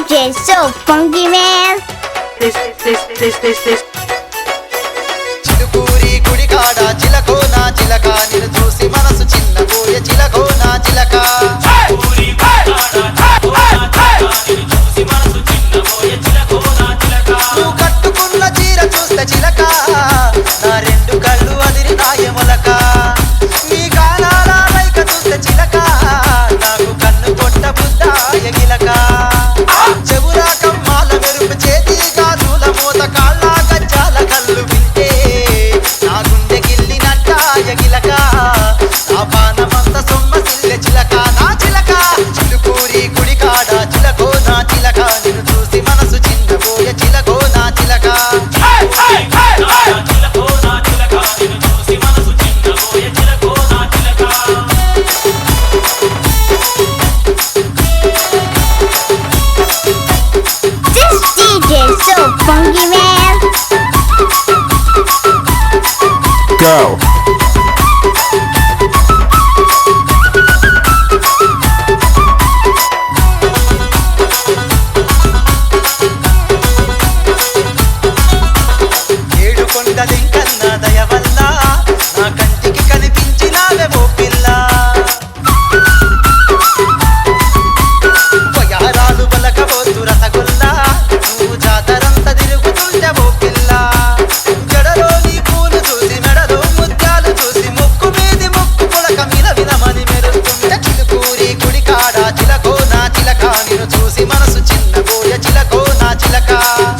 DJ So Funky Man. This, this, this, this, this. party like a lá.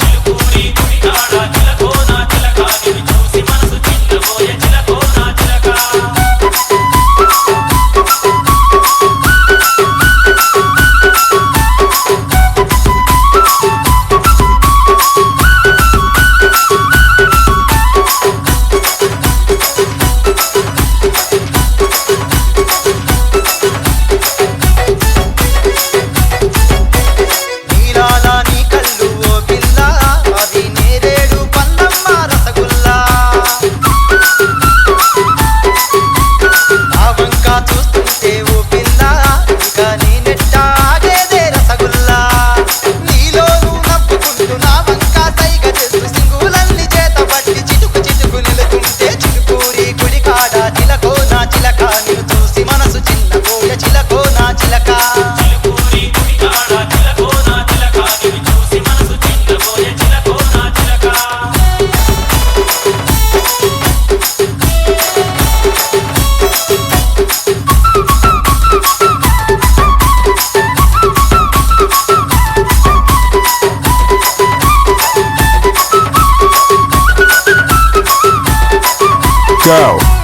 show.